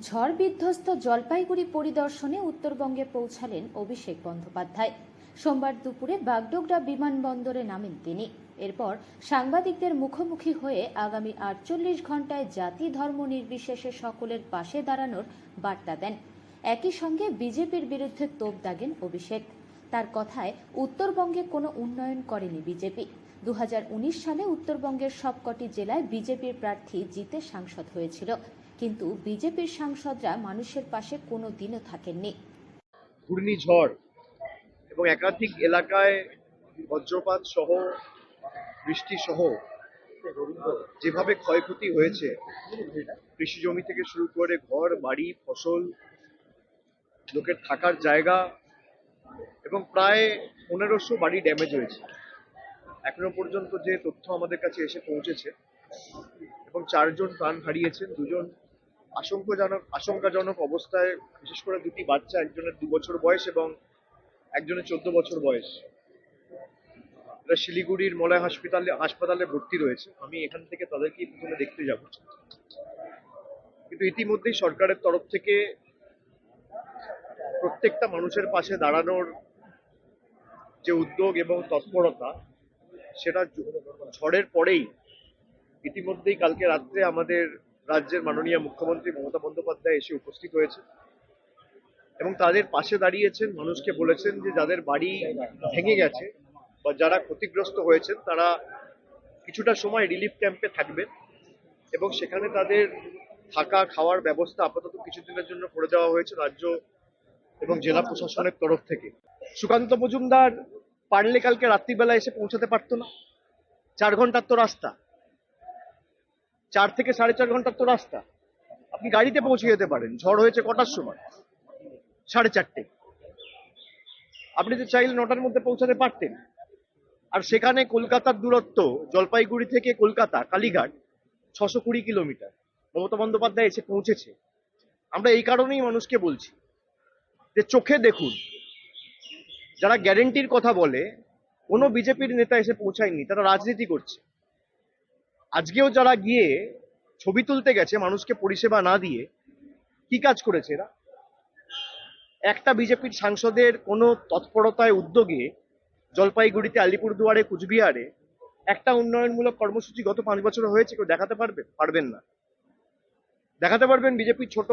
ঝড় বিধ্বস্ত জলপাইগুড়ি পরিদর্শনে উত্তরবঙ্গে পৌঁছালেন অভিষেক বন্দ্যোপাধ্যায়। সোমবার দুপুরে বাগডোগরা বিমানবন্দরে নামেন তিনি। এরপর সাংবাদিকদের মুখোমুখি হয়ে আগামী আটচল্লিশ ঘন্টায় জাতি ধর্ম নির্বিশেষে সকলের পাশে দাঁড়ানোর বার্তা দেন। একই সঙ্গে বিজেপির বিরুদ্ধে তোপ দাগেন অভিষেক। তার কথায়, উত্তরবঙ্গে কোনো উন্নয়ন করেনি বিজেপি। দু হাজার উনিশ সালে উত্তরবঙ্গের সবকটি জেলায় বিজেপির প্রার্থী জিতে সাংসদ হয়েছিল। কিন্তু বিজেপির সাংসদরা মানুষের পাশে কোনো দিনও থাকেননি। ঘূর্ণিঝড় এবং একাধিক এলাকায় বজ্রপাত সহ বৃষ্টি সহ যেভাবে ক্ষয়ক্ষতি হয়েছে কৃষি জমি থেকে শুরু করে ঘর, বাড়ি, ফসল, লোকের থাকার জায়গা এবং প্রায় পনেরোশো বাড়ি ড্যামেজ হয়েছে। এখনও পর্যন্ত যে তথ্য আমাদের কাছে এসে পৌঁছেছে এবং চারজন প্রাণ হারিয়েছেন, দুজন আশঙ্কাজনক আশঙ্কাজনক অবস্থায় বিশেষ করে দুটি বাচ্চা, একজনের দু বছর বয়স এবং একজনের চোদ্দ বছর বয়স। এরা শিলিগুড়ির মলয় হাসপাতালে হাসপাতালে ভর্তি রয়েছে। আমি এখান থেকে তাদেরকেই প্রথমে দেখতে যাব। কিন্তু ইতিমধ্যেই সরকারের তরফ থেকে প্রত্যেকটা মানুষের পাশে দাঁড়ানোর যে উদ্যোগ এবং তৎপরতা, সেটা ঝড়ের পরেই, ইতিমধ্যেই কালকে রাত্রে আমাদের রাজ্যের মাননীয় মুখ্যমন্ত্রী মমতা বন্দ্যোপাধ্যায় এসে উপস্থিত হয়েছে এবং তাদের পাশে দাঁড়িয়েছেন, মানুষকে বলেছেন যে যাদের বাড়ি ভেঙে গেছে বা যারা ক্ষতিগ্রস্ত হয়েছেন, তারা কিছুটা সময় রিলিফ ক্যাম্পে থাকবেন এবং সেখানে তাদের থাকা, খাওয়ার ব্যবস্থা আপাতত কিছুদিনের জন্য করে দেওয়া হয়েছে রাজ্য এবং জেলা প্রশাসনের তরফ থেকে। সুকান্ত মজুমদার পারলে কালকে রাত্রিবেলা এসে পৌঁছাতে পারতো না। চার ঘণ্টার তো রাস্তা। চার থেকে সাড়ে চার ঘণ্টার তো রাস্তা। আপনি গাড়িতে পৌঁছে যেতে পারেন। ঝড় হয়েছে কটার সময়? সাড়ে চারটে। আপনি তো চাইলে নটার মধ্যে পৌঁছাতে পারতেন। আর সেখানে কলকাতার দূরত্ব, জলপাইগুড়ি থেকে কলকাতা, কালীঘাট, ছশো কুড়ি কিলোমিটার। মমতা বন্দ্যোপাধ্যায় এসে পৌঁছেছে। আমরা এই কারণেই মানুষকে বলছি যে চোখে দেখুন, যারা গ্যারেন্টির কথা বলে, কোনো বিজেপির নেতা এসে পৌঁছায়নি, তারা রাজনীতি করছে। আজকেও যারা গিয়ে ছবি তুলতে গেছে, মানুষকে পরিষেবা না দিয়ে, কি কাজ করেছে এরা? একটা বিজেপির সাংসদের কোনো তৎপরতায় উদ্যোগে জলপাইগুড়িতে, আলিপুরদুয়ারে, কুচবিহারে একটা উন্নয়নমূলক কর্মসূচি গত পাঁচ বছর হয়েছে, কেউ দেখাতে পারবে, পারবেন না। দেখাতে পারবেন বিজেপির ছোট